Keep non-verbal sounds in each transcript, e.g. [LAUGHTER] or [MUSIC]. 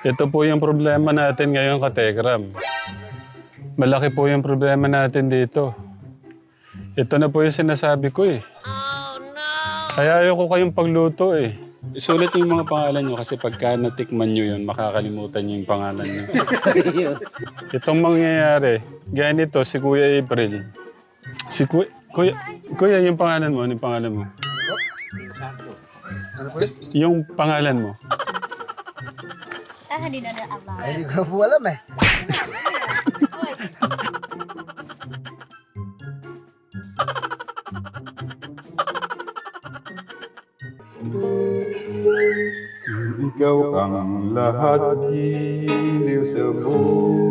Ito po yung problema natin ngayon, Katekram. Malaki po yung problema natin dito. Ito na po yung sinasabi ko eh. Kaya ayoko kayong pagluto eh. Isulat yung mga pangalan nyo kasi pagka natikman nyo yun, makakalimutan nyo yung pangalan nyo. [LAUGHS] Itong mangyayari, gaya nito, si Kuya April. Si Kuya, Kuya, Kuya, yung pangalan mo, ano yung pangalan mo? Ano po yun? Yung pangalan mo. Ah, hindi na naabang. Ay, hindi ko po alam eh. Ikaw ang lahat giliw sa buhay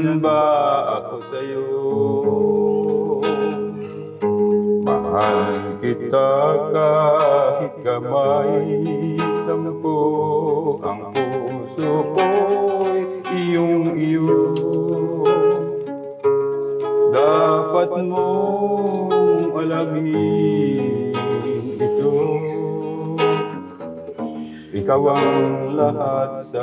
Ganyan ba ako sa'yo? Mahal kita kahit kamay tampo Ang puso ko'y iyong iyo Dapat mong alamin ito Ikaw ang lahat sa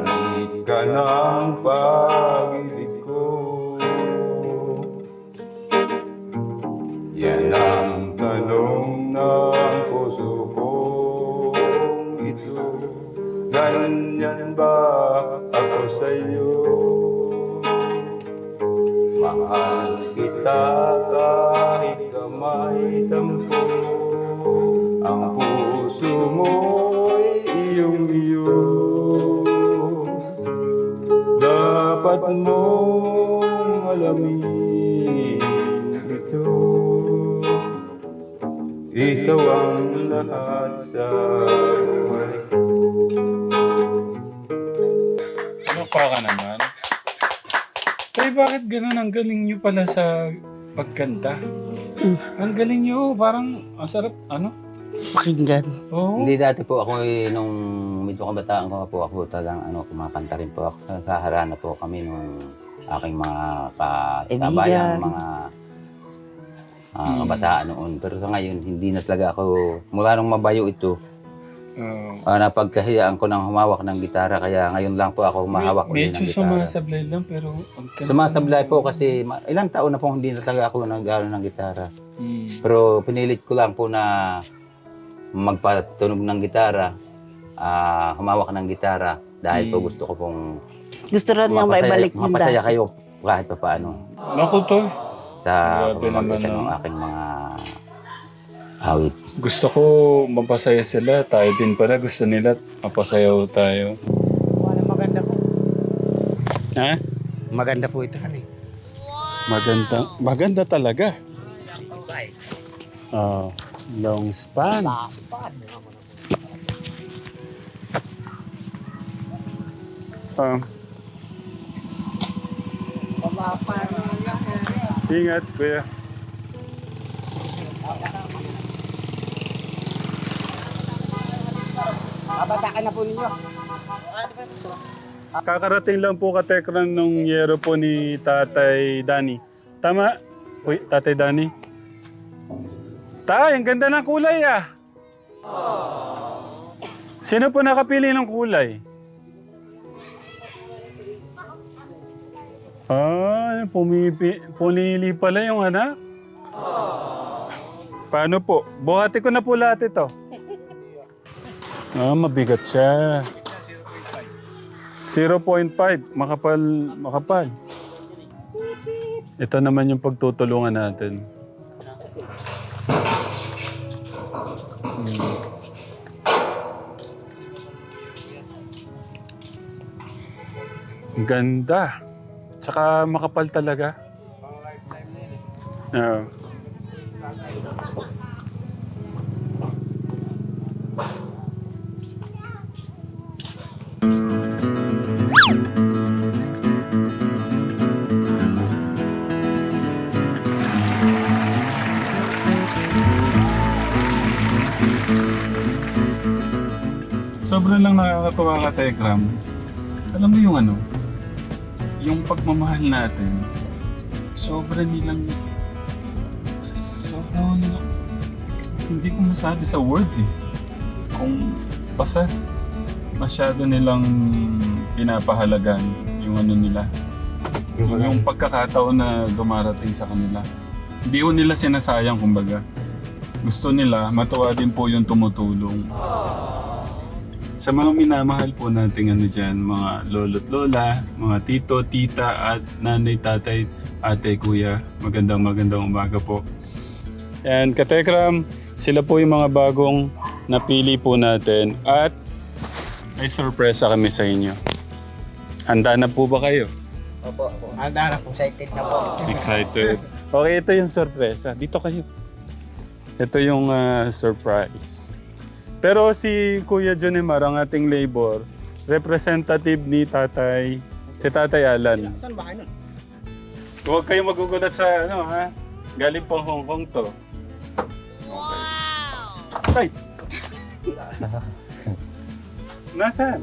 Langit ka ng pag-ibig Ikaw ang lahat sa buhay ko Ano pa ka naman? Tay, bakit ganun? Ang galing nyo pala sa pagkanta. Ang galing nyo, parang ang sarap, ano? Pakinggan. Oo. Hindi dati po ako eh, nung medyo kabataan ko po ako talagang ano, kumakanta rin po ako. Nagkaharana po kami nung aking mga kasabayang mga ah, kabataan noon. Pero sa ngayon, hindi na talaga ako, mula nung mabayo ito, Oo. uh, napagkahiyaan ko ng humawak ng gitara. Kaya ngayon lang po ako humahawak ulit Medyo ng gitara. sumasablay lang, pero... ganda. Sumasablay po kasi ma- ilang taon na po hindi na talaga ako nag ng gitara. Hmm. Pero pinilit ko lang po na magpatunog ng gitara, ah, humawak ng gitara dahil po Mm. gusto ko pong Gusto rin niyang mapasaya, maibalik yung mapasaya kayo kahit pa paano Naku, Toy. Sa Grabe naman, pamamagitan ng aking mga awit. Gusto ko mapasaya sila. Tayo din pala. Gusto nila mapasayaw tayo. Wala maganda po. Ha? Maganda po ito kali. Maganda. Maganda talaga. Ah, long span. Ah, ingat, kuya. Babatakan na po ninyo. Kakarating lang po katekran nung yero po ni Tatay Dani. Tama? Uy, Tatay Dani? Tay, ang ganda ng kulay ah. Sino po nakapili ng kulay? Ah, pumipi, pumili pala yung anak. Paano po? Buhati ko na po lahat ito. Ah, mabigat siya. 0.5, makapal, makapal. Ito naman yung pagtutulungan natin. Hmm. Ganda. Tsaka makapal talaga. Oo. Sobrang lang nakakatuwa ka, Tekram. Alam mo yung ano, yung pagmamahal natin, sobrang nilang, sobrang nilang, hindi ko masabi sa word eh. Kung basta masyado nilang pinapahalagan yung ano nila. Yung, yung pagkakataon na dumarating sa kanila. Hindi ko nila sinasayang kumbaga. Gusto nila, matuwa din po yung tumutulong. Sa mga minamahal po nating ano dyan, mga lolo't lola, mga tito, tita, at nanay, tatay, ate, kuya. Magandang magandang umaga po. And Katekram, sila po yung mga bagong napili po natin at may sorpresa kami sa inyo. Handa na po ba kayo? Opo, opo. Handa na po. Excited na po. Excited. Okay, ito yung sorpresa. Dito kayo. Ito yung ah, surprise. Pero si Kuya Junimar, ang ating labor, representative ni Tatay, si Tatay Alan. Saan ba kayo nun? Huwag kayong magugulat sa ano ha. Galing pang Hong Kong to. Wow! Ay! [LAUGHS] Nasaan? [LAUGHS]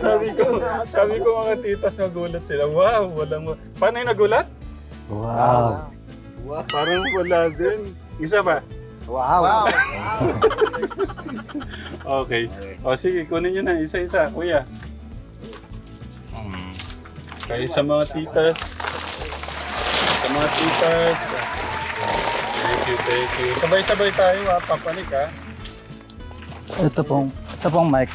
sabi ko, sabi ko mga titas nagulat sila. Wow, walang... Paano yung nagulat? Wow. Parang wala din. Isa ba? Wow. [LAUGHS] Okay. O sige, kunin nyo na isa-isa, kuya. Hmm. Kayo sa mga titas. Sa mga titas. Thank you, thank you. Sabay-sabay tayo ha, papanik ha. Ito pong, ito pong mic.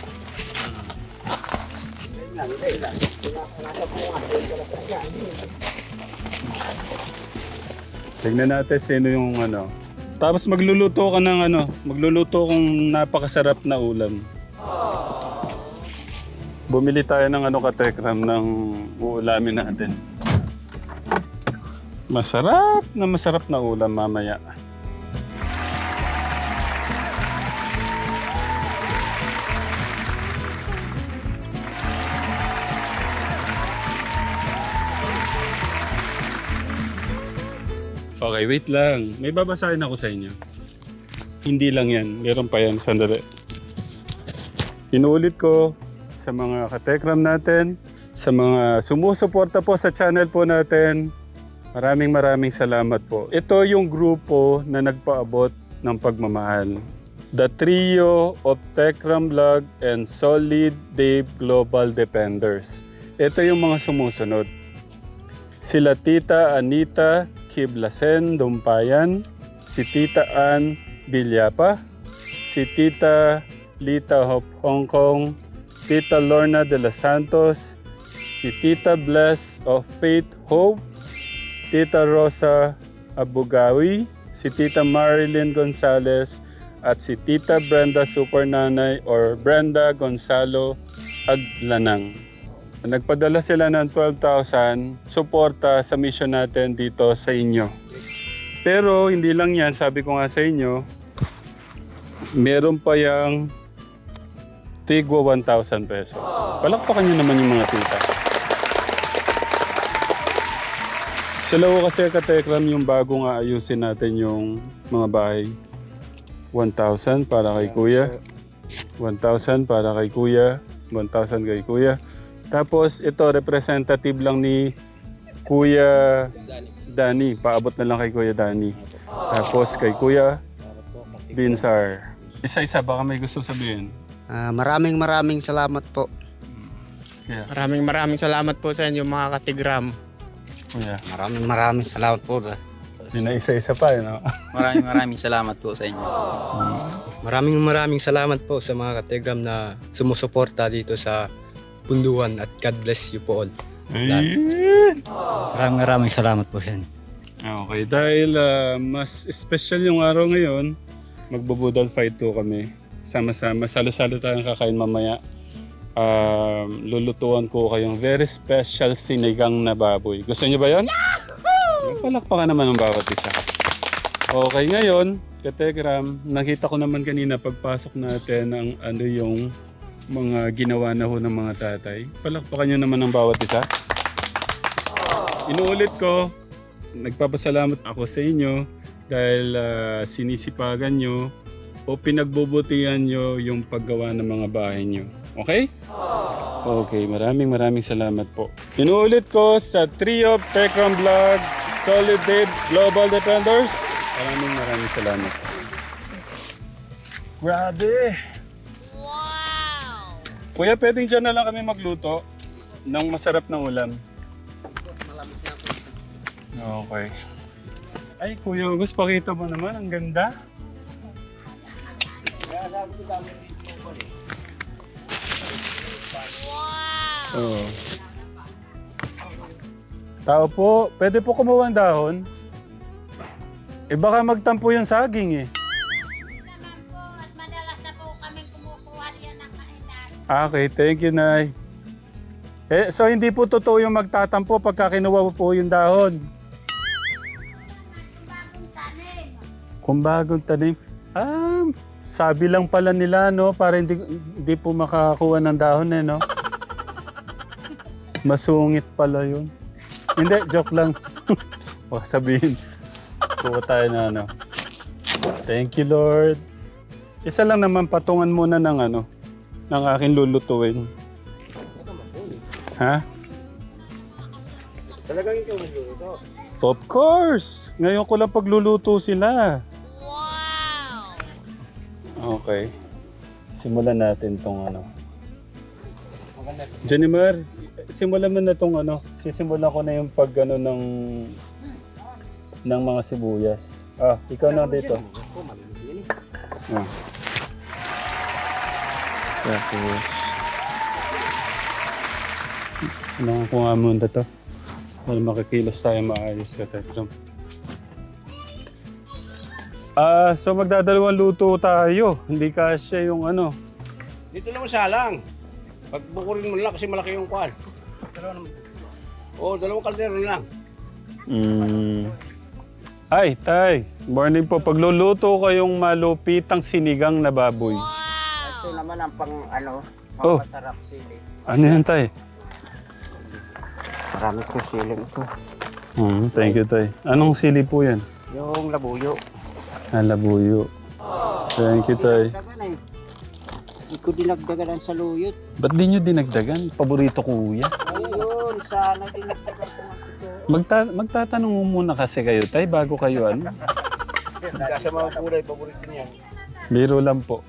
Tignan natin sino yung ano. Tapos magluluto ka ng ano, magluluto kong napakasarap na ulam. Bumili tayo ng ano katekram ng uulamin natin. Masarap na masarap na ulam mamaya. Okay, wait lang. May babasahin ako sa inyo. Hindi lang yan. Meron pa yan. Sandali. Inuulit ko sa mga katekram natin, sa mga sumusuporta po sa channel po natin. Maraming maraming salamat po. Ito yung grupo na nagpaabot ng pagmamahal. The trio of Tekram Vlog and Solid Dave Global Defenders. Ito yung mga sumusunod. Sila Tita Anita Kiblasen Dumpayan, si Tita Ann Bilyapa, si Tita Lita Hop Hong Kong, Tita Lorna de los Santos, si Tita Bless of Faith Hope, Tita Rosa Abugawi, si Tita Marilyn Gonzalez, at si Tita Brenda Supernanay or Brenda Gonzalo Aglanang. Nagpadala sila ng 12,000 suporta sa mission natin dito sa inyo. Pero hindi lang yan, sabi ko nga sa inyo, meron pa yung tigwa 1,000 pesos. Palakpakan nyo naman yung mga tita. Sila ko kasi katekram yung bagong aayusin natin yung mga bahay. 1,000 para kay kuya. 1,000 para kay kuya. 1,000 kay kuya. Tapos ito representative lang ni Kuya Dani. Paabot na lang kay Kuya Dani. Tapos kay Kuya Binsar. Isa-isa baka may gusto sabihin. Ah, maraming maraming salamat po. Kuya. Maraming maraming salamat po sa inyo mga katigram. Kuya. Maraming maraming salamat po. Yun na isa-isa pa, eh, no? [LAUGHS] Maraming maraming salamat po sa inyo. Maraming maraming salamat po sa mga katigram na sumusuporta dito sa Punduan at God bless you po all. Ayun! Maraming maraming salamat po sa inyo. Okay, dahil ah, mas special yung araw ngayon, magbubudal fight to kami. Sama-sama, salo-salo tayong kakain mamaya. Um, lulutuan ko kayong very special sinigang na baboy. Gusto niyo ba yan? Yung Palakpakan naman ng bawat isa. Okay, ngayon, Kategram, nakita ko naman kanina pagpasok natin ng ano yung mga ginawa na ho ng mga tatay. Palakpakan nyo naman ng bawat isa. Inuulit ko, nagpapasalamat ako sa inyo dahil ah, sinisipagan nyo o pinagbubutihan nyo yung paggawa ng mga bahay nyo. Okay? Okay, maraming maraming salamat po. Inuulit ko sa trio Tekram Vlog, Solid Dave Global Defenders. Maraming maraming salamat. Grabe! Wow! Kuya, pwedeng dyan na lang kami magluto ng masarap na ulam. Okay. Ay, Kuya August, pakita mo naman. Ang ganda. Oh. Tao po, pwede po kumuha ng dahon. Eh baka magtampo yung saging eh. Okay, thank you, Nay. Eh, so hindi po totoo yung magtatampo pagka kinuha po yung dahon. Kung bagong tanim. Ah, sabi lang pala nila, no? Para hindi, hindi po makakuha ng dahon, eh, no? Masungit pala yun. Hindi, joke lang. [LAUGHS] Baka sabihin. Kuha tayo na, ano. Thank you, Lord. Isa lang naman patungan muna ng ano, ng aking lulutuin. Ha? Talagang ikaw nagluluto. Of course! Ngayon ko lang pagluluto sila. Okay. Simulan natin tong ano. Jennifer, simulan mo na tong ano. Sisimulan ko na yung pag ano ng ng mga sibuyas. Ah, ikaw na dito. Ah. Tapos, kailangan ko nga muna to. Para makikilos tayo maayos ka, Tetram. Ah, so magdadalawang luto tayo. Hindi kasya yung ano. Dito naman salang. Pagbukurin mo lang kasi malaki yung kwan. Oo, dalawang kaldero lang. Mm. Ay, tay. Morning po. Pagluluto kayong malupitang sinigang na baboy. Ito naman ang pang ano, Oh. masarap sili. Ano yan, tay? Marami kong sili ito. Mm, thank you, tay. Anong sili po yan? Yung labuyo. Ah, labuyo. Thank you, tay. Dagan eh. Hindi ko dinagdaganan sa luyot. Ba't di nyo dinagdagan? Paborito ko, kuya. Ayun, sana dinagdagan ko nga ito. Magta magtatanong mo muna kasi kayo, tay, bago kayo ano. [LAUGHS] Kasi mga kulay, paborito niya. Biro lang po.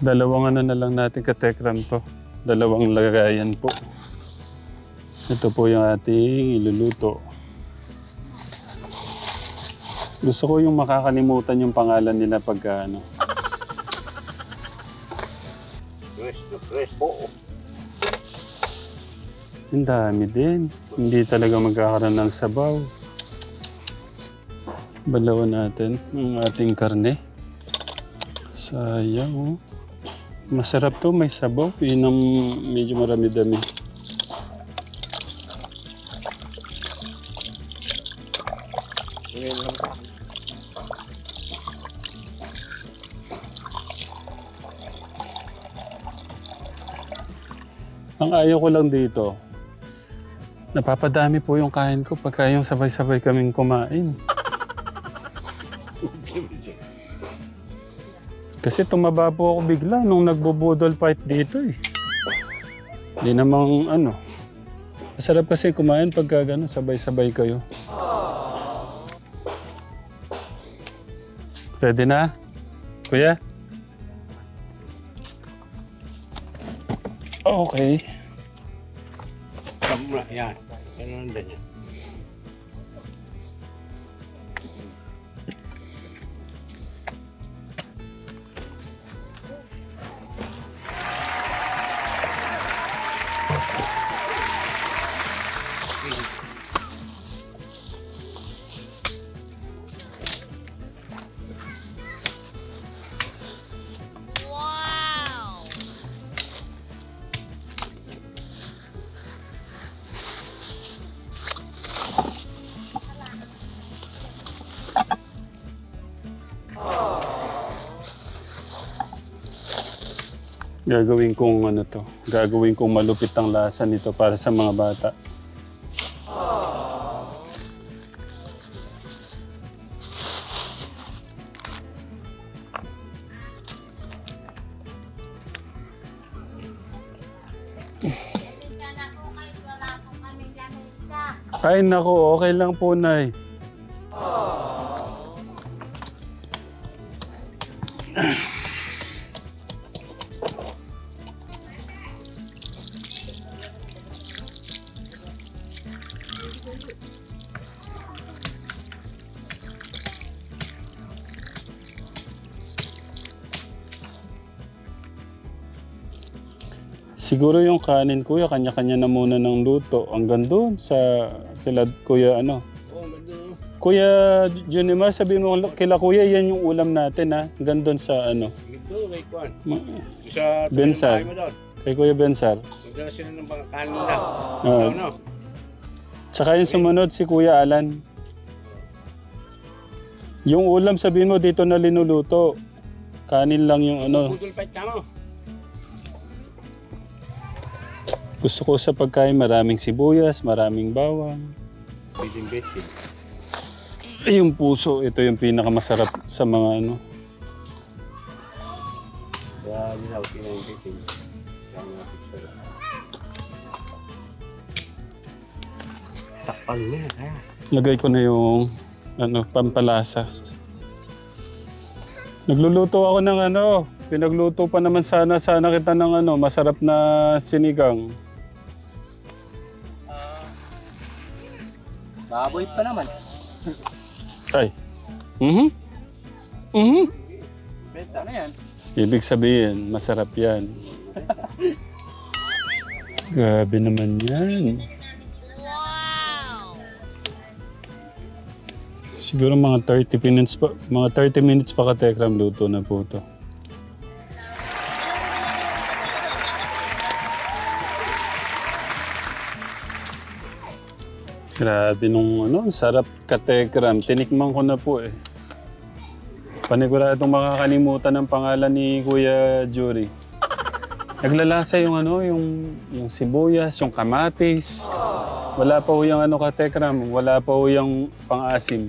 Dalawang ano na lang natin katekram to. Dalawang lagayan po. Ito po yung ating iluluto. Gusto ko yung makakalimutan yung pangalan nila pagka ano. Ang dami din. Hindi talaga magkakaroon ng sabaw. Balawan natin ang ating karne. Sayang oh. Masarap to, may sabaw. Yun ang medyo marami-dami. Ang ayaw ko lang dito, napapadami po yung kain ko pagka yung sabay-sabay kaming kumain. [LAUGHS] Kasi tumaba po ako bigla nung nagbubudol fight dito eh. Hindi namang ano. Masarap kasi kumain pagka gano'n, sabay-sabay kayo. Pwede na? Kuya? Okay. Tama, yan. Gagawin kong ano to. Gagawin kong malupit ang lasa nito para sa mga bata. Ay nako, okay lang po, Nay. Siguro yung kanin, kuya, kanya-kanya na muna ng luto. Hanggang doon sa kila kuya, ano. Kuya Junimar, sabihin mo kila kuya, yan yung ulam natin, ha. Hanggang doon sa, ano. Ito, kay Kwan. ma- Sa Bensal. Kay Kuya Bensar. Magdala sila ng mga kanin lang. Oo. Ano? Tsaka yung sumunod, si Kuya Alan. Yung ulam, sabihin mo, dito na linuluto. Kanin lang yung ano. Putol fight ka mo. Gusto ko sa pagkain, maraming sibuyas, maraming bawang. Bitin. Eh, yung puso, ito yung pinakamasarap sa mga ano. Takpan yan, ha? Lagay ko na yung ano, pampalasa. Nagluluto ako ng ano, pinagluto pa naman sana sana kita ng ano, masarap na sinigang. Baboy pa naman. Ay. Mhm. Mhm. Benta na yan. Ibig sabihin, masarap yan. [LAUGHS] Grabe naman yan. Siguro mga 30 minutes pa, mga 30 minutes pa ka Tekram luto na po to. Grabe nung ano, ang sarap ka Tekram. Tinikman ko na po eh. Paniguradong makakalimutan ng pangalan ni Kuya Jury. Naglalasa yung ano, yung, yung sibuyas, yung kamatis. Wala pa ho yung ano ka Tekram, wala pa ho yung pang-asim.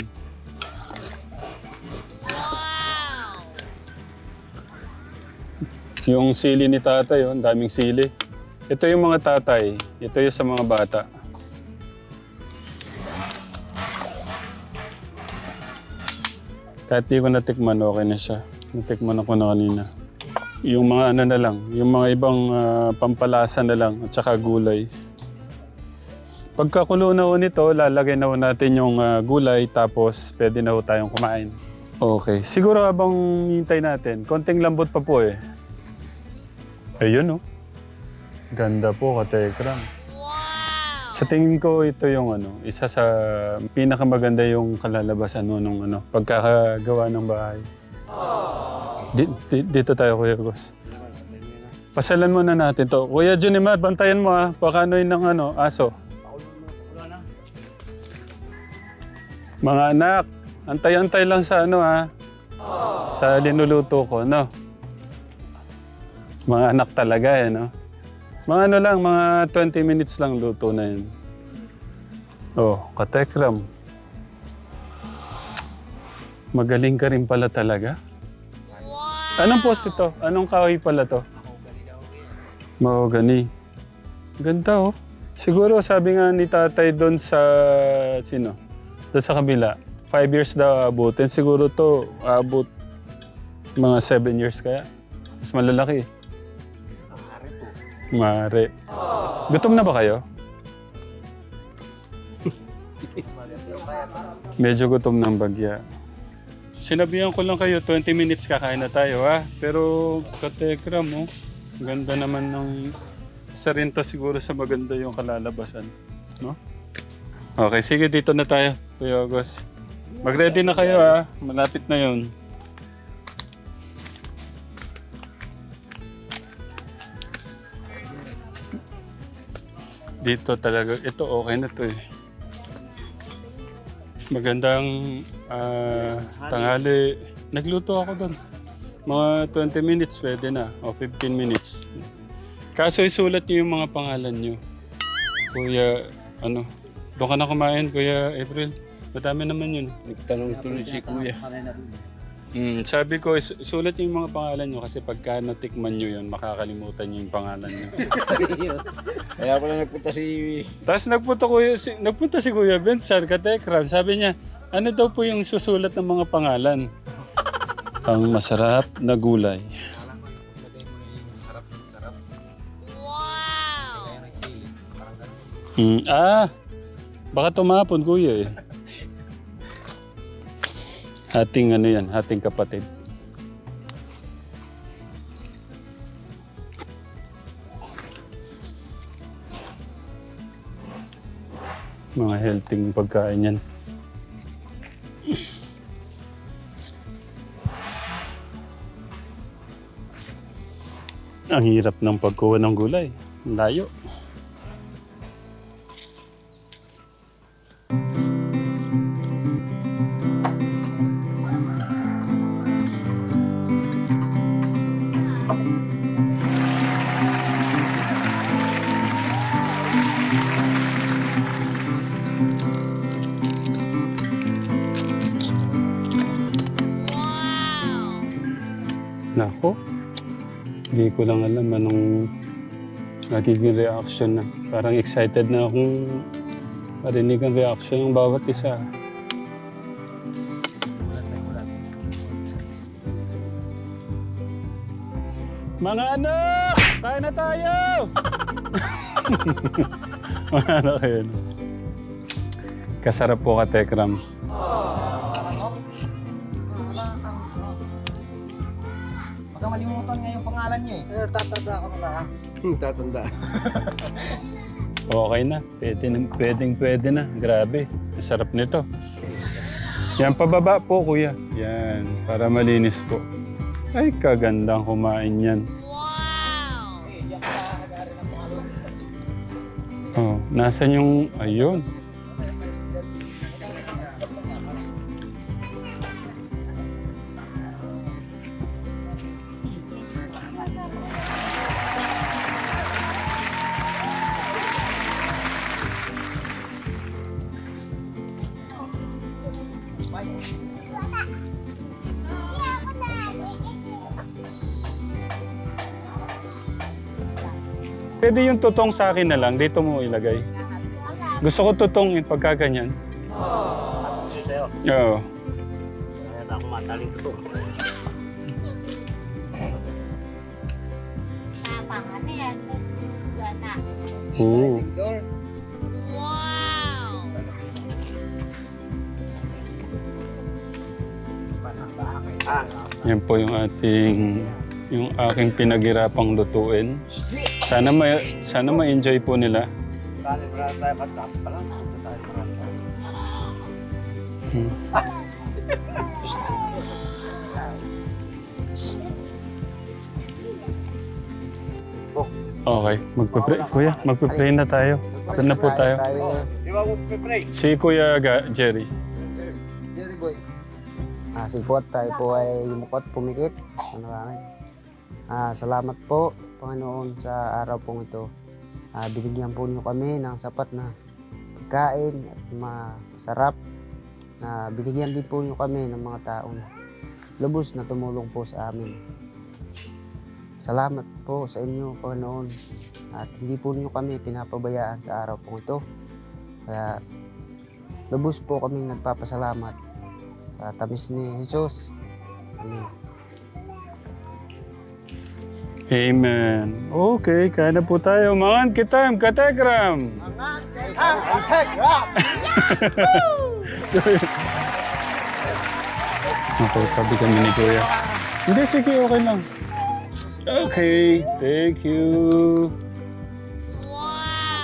Yung sili ni tatay, oh, ang daming sili. Ito yung mga tatay, ito yung sa mga bata. Kahit di ko natikman, okay na siya. Natikman ako na kanina. Yung mga ano na lang, yung mga ibang ah, pampalasa na lang, at saka gulay. Pagkakulo na ho nito, lalagay na ho natin yung ah, gulay, tapos pwede na ho tayong kumain. Okay. Siguro habang hintay natin, konting lambot pa po eh. Ayun oh. Ganda po, katekram. Sa tingin ko, ito yung ano, isa sa pinakamaganda yung kalalabasan no, nung ano, pagkakagawa ng bahay. Di, di- dito tayo, Kuya Gus. Pasalan muna natin to. Kuya Junimar, bantayan mo ah. Baka ano yun ng ano, aso. Mga anak, antay-antay lang sa ano ha. Sa linuluto ko, no? Mga anak talaga eh, no? Mga ano lang, mga 20 minutes lang luto na yun. Oh, katekram. Magaling ka rin pala talaga. Anong post ito? Anong kahoy pala to? Mahogany. Ganda oh. Siguro sabi nga ni tatay doon sa, sino? Doon sa kabila. Five years daw abutin. Siguro to abot mga seven years kaya. Mas malalaki. Mare. Gutom na ba kayo? Medyo gutom ng bagya. Sinabihan ko lang kayo, 20 minutes kakain na tayo ha. Pero katekram mo, ganda naman ng isa rin siguro sa maganda yung kalalabasan. No? Okay, sige dito na tayo, Kuya August. Mag-ready na kayo ha, malapit na yun. Dito talaga, ito okay na to eh. Magandang ah, tanghali. Nagluto ako doon. Mga 20 minutes pwede na. O 15 minutes. Kaso isulat niyo yung mga pangalan niyo. Kuya, ano, doon ka na kumain, Kuya April. Madami naman yun. Nagtanong tuloy si Kuya. Mm, sabi ko, is- sulat niyo yung mga pangalan niyo kasi pagka natikman niyo yun, makakalimutan niyo yung pangalan niyo. [LAUGHS] Kaya pala nagpunta si... Tapos nagpunta, kuya, si, nagpunta si Kuya Ben sa Katekram. Sabi niya, ano daw po yung susulat ng mga pangalan? [LAUGHS] Ang masarap na gulay. Mm, ah, baka tumapon kuya eh. Hating ano yan, hating kapatid. Mga healthy pagkain yan. Ang hirap ng pagkuha ng gulay. Layo. Ko lang alam anong magiging reaction na. Parang excited na akong marinig ang reaction ng bawat isa. Mga anak! Kain na tayo! [LAUGHS] Mga anak kayo. Kasarap po ka, Tekram. Pangalan niya eh. Eh, tatanda ko na lang. Hmm, tatanda. [LAUGHS] Okay na. Pwede na, pwedeng pwede na. Grabe. Ang sarap nito. Yan, pababa po, kuya. Yan, para malinis po. Ay, kagandang kumain yan. Oh, nasan yung... Ayun. Pwede yung tutong sa akin na lang. Dito mo ilagay. Gusto ko tutong yung pagkaganyan. Oo. Na yan. Na. Oo. Door. Yan po yung ating yung aking pinaghirapang lutuin. Sana ma sana ma-enjoy po nila. Mo na tayo katap pa lang. Tayo marami. Hmm. Okay, magpe-pray. Kuya, magpe-pray na tayo. Ito na po tayo. Di ba pre Si Kuya Ga- Jerry. Jerry boy. Ah, sipot tayo po ay lumukot, pumikit. Ano kami? Ah, salamat po, Panginoon, sa araw pong ito. Ah, binigyan po niyo kami ng sapat na pagkain at masarap na binigyan din po niyo kami ng mga taong lubos na tumulong po sa amin. Salamat po sa inyo, Panginoon. At hindi po niyo kami pinapabayaan sa araw pong ito. Kaya lubos po kami nagpapasalamat sa tamis ni Jesus. Amen. Amen. Okay, kaya na po tayo. Mangan kitam, kategram. Okay, tabi kami ni Kuya. Hindi, sige, okay lang. Okay, thank you.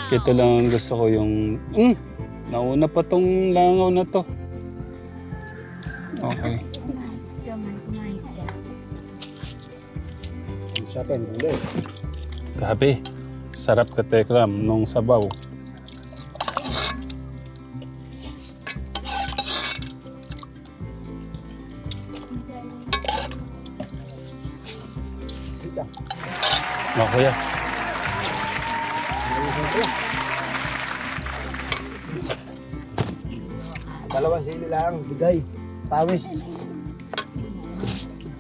Ito lang ang gusto ko yung... Mm, nauna pa tong langaw na to. Okay. Pen, hindi. Grabe. Sarap ka, Tekram, nung sabaw. Mga kuya. Dalawang sili lang, bigay. Pawis.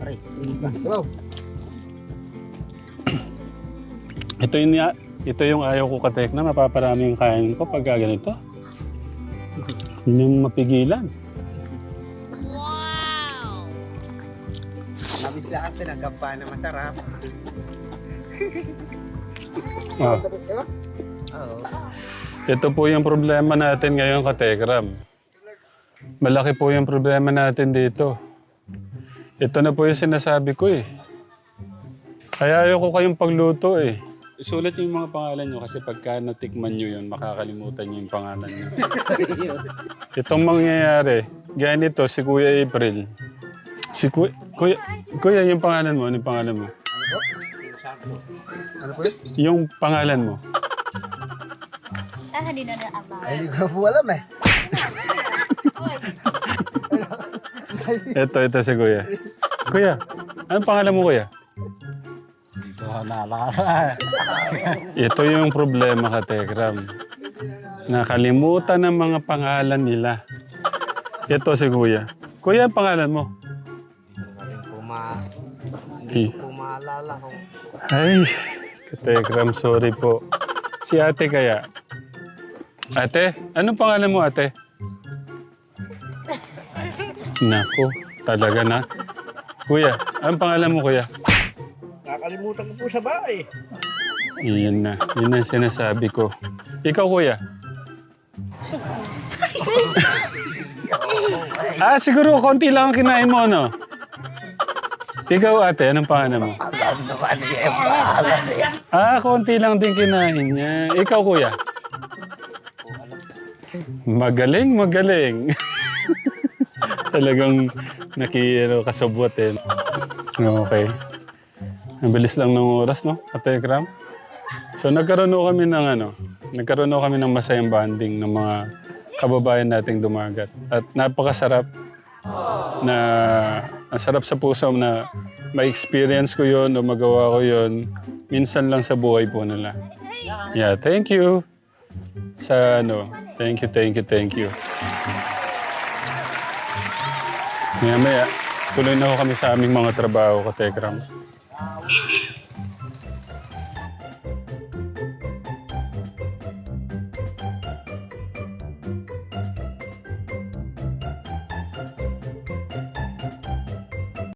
pre. Ito yung, ito yung ayaw ko katek na mapaparami yung kain ko pag ganito. Hindi mo mapigilan. Labis lahat din, nagkampa na masarap. [LAUGHS] Ah. Oo. Ito po yung problema natin ngayon, Katekram. Malaki po yung problema natin dito. Ito na po yung sinasabi ko eh. Kaya ayoko kayong pagluto eh. Isulat niyo yung mga pangalan niyo kasi pagka natikman niyo yun, makakalimutan niyo yung pangalan niyo. [LAUGHS] Itong mangyayari, ganito si Kuya April. Si Kuya, Kuya, Kuya, yung pangalan mo, ano yung pangalan mo? Ano po yun? Yung pangalan mo. Ah, hindi na na ama. Ay, hindi ko na po alam eh. [LAUGHS] Ito, ito si Kuya. Kuya, anong pangalan mo, Kuya? Ito naalala. Ito yung problema ka, Tekram. Nakalimutan ng mga pangalan nila. Ito si Kuya. Kuya, ang pangalan mo? Hindi po ma... Hi. po maalala kung... Ay, Tekram, sorry po. Si ate kaya? Ate, anong pangalan mo, ate? [LAUGHS] Nako, talaga na. Kuya, anong pangalan mo, kuya? Nakalimutan ko po sa bahay. Iyan na. Yun ang sinasabi ko. Ikaw, kuya? ah, siguro konti lang ang kinain mo, no? Ikaw, ate, anong pangalan mo? Ah, konti lang din kinain niya. Ikaw, kuya? Magaling, magaling. [LAUGHS] Talagang nakiro kasabwat eh. Okay. Ang bilis lang ng oras, no? Katekram. So nagkaroon ho kami ng ano, nagkaroon ho kami ng masayang banding ng mga kababayan nating dumagat. At napakasarap na ang sarap sa puso na ma-experience ko yon o magawa ko yon minsan lang sa buhay po nila. Yeah, thank you. Sa ano, thank you, thank you, thank you. Maya maya, tuloy na ho kami sa aming mga trabaho, Katekram. 啊我